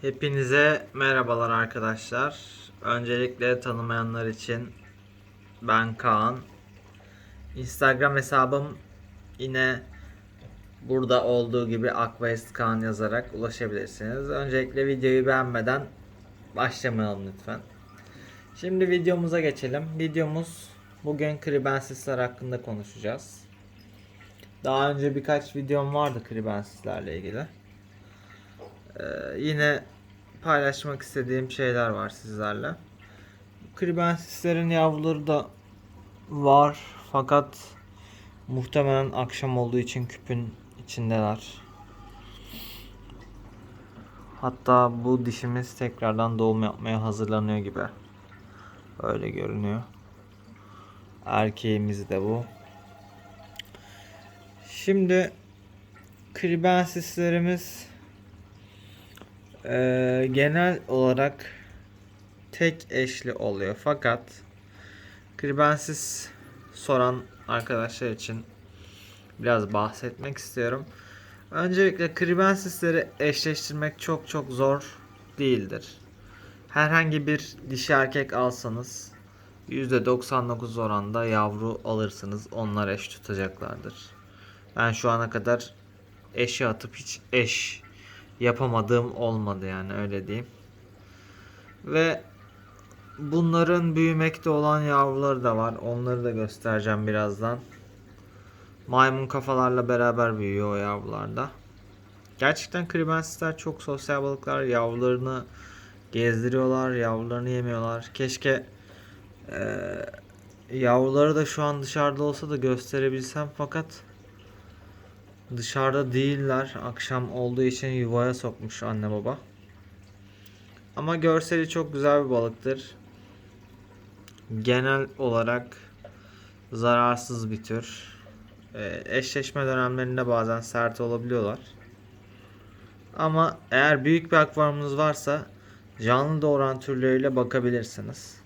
Hepinize merhabalar arkadaşlar. Öncelikle tanımayanlar için ben Kaan. Instagram hesabım yine burada olduğu gibi Aquest Kaan yazarak ulaşabilirsiniz. Öncelikle videoyu beğenmeden başlamayalım lütfen. Şimdi videomuza geçelim. Videomuz bugün kribensisler hakkında konuşacağız. Daha önce birkaç videom vardı kribensislerle ilgili. Ee, yine paylaşmak istediğim şeyler var sizlerle. Kribensislerin yavruları da var fakat muhtemelen akşam olduğu için küpün içindeler. Hatta bu dişimiz tekrardan doğum yapmaya hazırlanıyor gibi. Öyle görünüyor. Erkeğimiz de bu. Şimdi kribensislerimiz ee, genel olarak tek eşli oluyor fakat kribensis soran arkadaşlar için biraz bahsetmek istiyorum. Öncelikle kribensisleri eşleştirmek çok çok zor değildir. Herhangi bir dişi erkek alsanız %99 oranda yavru alırsınız. Onlar eş tutacaklardır. Ben şu ana kadar eşi atıp hiç eş yapamadığım olmadı yani öyle diyeyim. Ve bunların büyümekte olan yavruları da var. Onları da göstereceğim birazdan. Maymun kafalarla beraber büyüyor o yavrularda. Gerçekten kribensisler çok sosyal balıklar. Yavrularını gezdiriyorlar, yavrularını yemiyorlar. Keşke eee, yavruları da şu an dışarıda olsa da gösterebilsem fakat Dışarıda değiller. Akşam olduğu için yuvaya sokmuş anne baba. Ama görseli çok güzel bir balıktır. Genel olarak zararsız bir tür. Ee, eşleşme dönemlerinde bazen sert olabiliyorlar. Ama eğer büyük bir akvaryumunuz varsa canlı doğuran türleriyle bakabilirsiniz.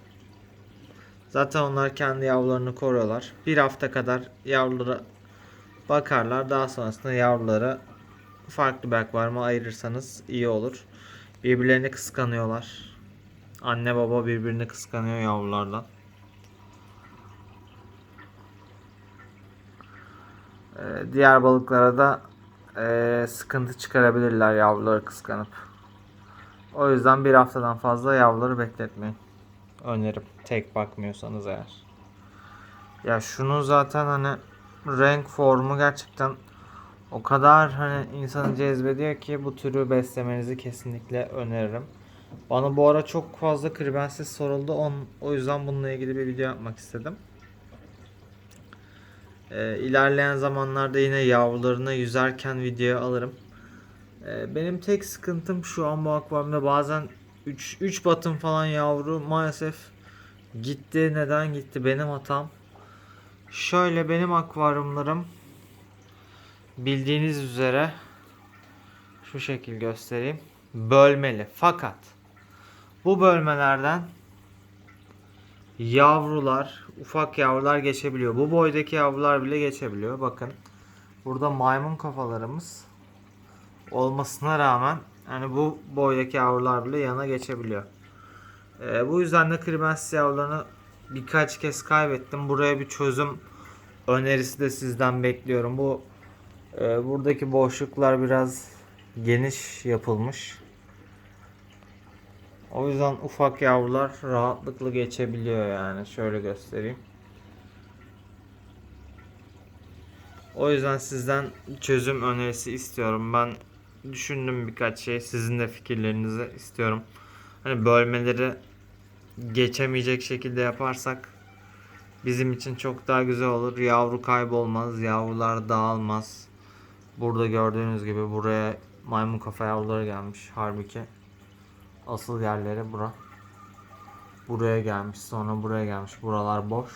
Zaten onlar kendi yavrularını koruyorlar. Bir hafta kadar yavruları bakarlar. Daha sonrasında yavruları farklı bir akvaryuma ayırırsanız iyi olur. Birbirlerini kıskanıyorlar. Anne baba birbirini kıskanıyor yavrulardan. Ee, diğer balıklara da ee, sıkıntı çıkarabilirler yavruları kıskanıp. O yüzden bir haftadan fazla yavruları bekletmeyin. Önerim. Tek bakmıyorsanız eğer. Ya şunu zaten hani renk formu gerçekten o kadar hani insanı cezbediyor ki bu türü beslemenizi kesinlikle öneririm. Bana bu ara çok fazla kribensiz soruldu. On, o yüzden bununla ilgili bir video yapmak istedim. Ee, ilerleyen zamanlarda yine yavrularını yüzerken videoya alırım. Ee, benim tek sıkıntım şu an bu akvaryumda bazen 3 3 batın falan yavru maalesef gitti. Neden gitti? Benim hatam. Şöyle benim akvaryumlarım bildiğiniz üzere şu şekil göstereyim. Bölmeli. Fakat bu bölmelerden yavrular, ufak yavrular geçebiliyor. Bu boydaki yavrular bile geçebiliyor. Bakın. Burada maymun kafalarımız olmasına rağmen hani bu boydaki yavrular bile yana geçebiliyor. Ee, bu yüzden de kribensis yavrularını birkaç kez kaybettim. Buraya bir çözüm önerisi de sizden bekliyorum. Bu e, buradaki boşluklar biraz geniş yapılmış. O yüzden ufak yavrular rahatlıkla geçebiliyor yani. Şöyle göstereyim. O yüzden sizden çözüm önerisi istiyorum. Ben düşündüm birkaç şey. Sizin de fikirlerinizi istiyorum. Hani bölmeleri geçemeyecek şekilde yaparsak bizim için çok daha güzel olur. Yavru kaybolmaz, yavrular dağılmaz. Burada gördüğünüz gibi buraya maymun kafa yavruları gelmiş. Halbuki asıl yerleri bura. Buraya gelmiş, sonra buraya gelmiş. Buralar boş.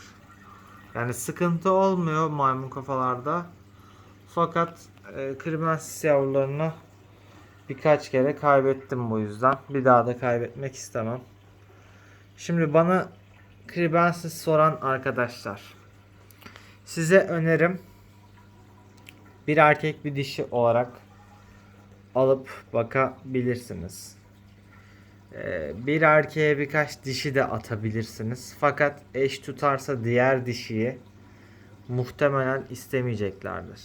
Yani sıkıntı olmuyor maymun kafalarda. Fakat e, krimensis yavrularını birkaç kere kaybettim bu yüzden. Bir daha da kaybetmek istemem. Şimdi bana kribensiz soran arkadaşlar. Size önerim bir erkek bir dişi olarak alıp bakabilirsiniz. Ee, bir erkeğe birkaç dişi de atabilirsiniz. Fakat eş tutarsa diğer dişiyi muhtemelen istemeyeceklerdir.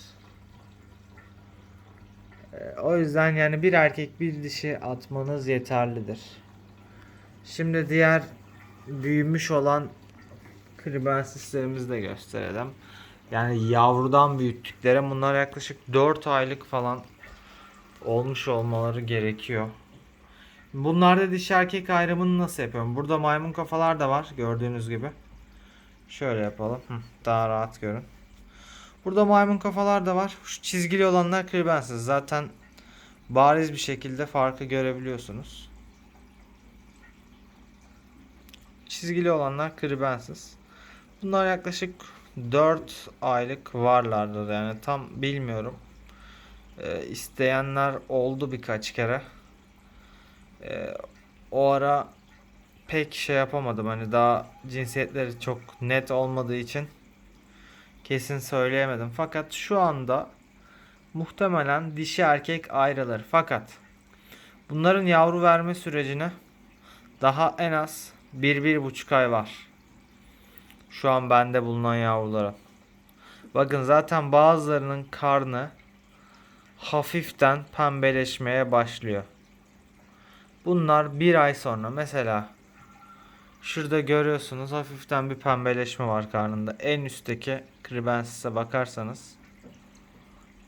Ee, o yüzden yani bir erkek bir dişi atmanız yeterlidir. Şimdi diğer büyümüş olan kribensislerimizi de gösterelim. Yani yavrudan büyüttükleri bunlar yaklaşık 4 aylık falan olmuş olmaları gerekiyor. Bunlarda dişi erkek ayrımını nasıl yapıyorum? Burada maymun kafalar da var gördüğünüz gibi. Şöyle yapalım. Daha rahat görün. Burada maymun kafalar da var. Şu çizgili olanlar kribensiz. Zaten bariz bir şekilde farkı görebiliyorsunuz. Çizgili olanlar kribensiz. Bunlar yaklaşık 4 aylık varlardır yani tam bilmiyorum. Ee, isteyenler oldu birkaç kere. Ee, o ara pek şey yapamadım hani daha cinsiyetleri çok net olmadığı için kesin söyleyemedim. Fakat şu anda muhtemelen dişi erkek ayrılır. Fakat bunların yavru verme sürecine daha en az 1-1,5 ay var. Şu an bende bulunan yavrulara. Bakın zaten bazılarının karnı hafiften pembeleşmeye başlıyor. Bunlar bir ay sonra mesela şurada görüyorsunuz hafiften bir pembeleşme var karnında. En üstteki kribensise bakarsanız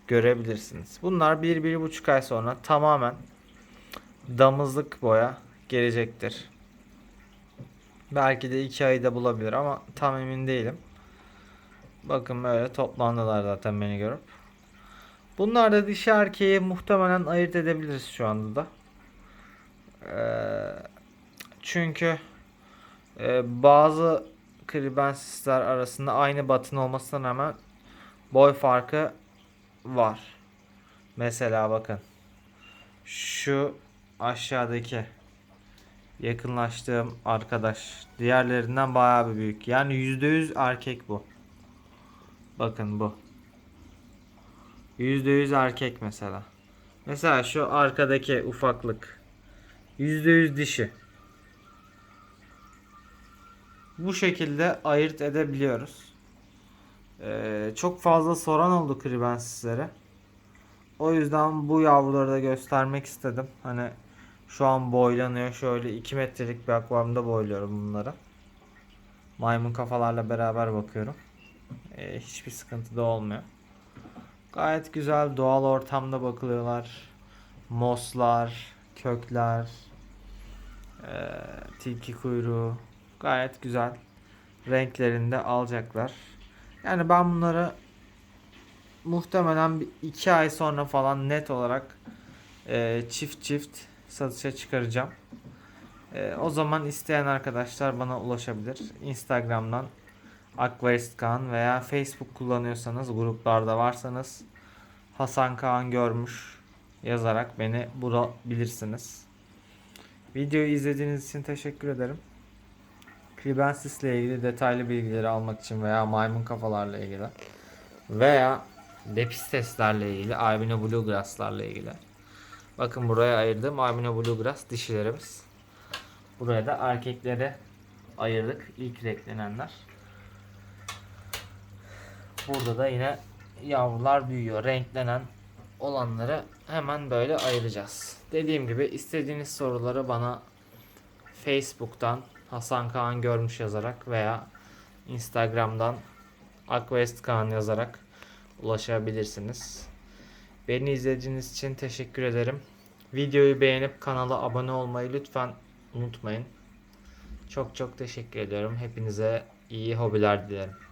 görebilirsiniz. Bunlar bir, bir buçuk ay sonra tamamen damızlık boya gelecektir. Belki de iki ayda bulabilir ama tam emin değilim. Bakın böyle toplandılar zaten beni görüp. Bunlar da dişi erkeği muhtemelen ayırt edebiliriz şu anda da. Ee, çünkü e, bazı kribensisler arasında aynı batın olmasına rağmen boy farkı var. Mesela bakın. Şu aşağıdaki yakınlaştığım arkadaş diğerlerinden bayağı bir büyük. Yani %100 erkek bu. Bakın bu. %100 erkek mesela. Mesela şu arkadaki ufaklık. %100 dişi. Bu şekilde ayırt edebiliyoruz. Ee, çok fazla soran oldu kribensizlere. O yüzden bu yavruları da göstermek istedim. Hani şu an boylanıyor. Şöyle 2 metrelik bir akvaryumda boyluyorum bunları. Maymun kafalarla beraber bakıyorum. Ee, hiçbir sıkıntı da olmuyor. Gayet güzel doğal ortamda bakılıyorlar. Moslar, kökler, e, tilki kuyruğu gayet güzel renklerinde alacaklar. Yani ben bunları muhtemelen bir iki ay sonra falan net olarak e, çift çift satışa çıkaracağım. E, o zaman isteyen arkadaşlar bana ulaşabilir. Instagram'dan Aquarist Kaan veya Facebook kullanıyorsanız gruplarda varsanız Hasan Kaan görmüş yazarak beni bulabilirsiniz. Videoyu izlediğiniz için teşekkür ederim. Kribensis ile ilgili detaylı bilgileri almak için veya maymun kafalarla ilgili veya Lepisteslerle ilgili, Albino Bluegrass'larla ilgili. Bakın buraya ayırdım Albino Bluegrass dişilerimiz. Buraya da erkekleri ayırdık. İlk renklenenler. Burada da yine yavrular büyüyor. Renklenen olanları hemen böyle ayıracağız. Dediğim gibi istediğiniz soruları bana Facebook'tan Hasan Kaan Görmüş yazarak veya Instagram'dan Aquest Kaan yazarak ulaşabilirsiniz. Beni izlediğiniz için teşekkür ederim. Videoyu beğenip kanala abone olmayı lütfen unutmayın. Çok çok teşekkür ediyorum. Hepinize iyi hobiler dilerim.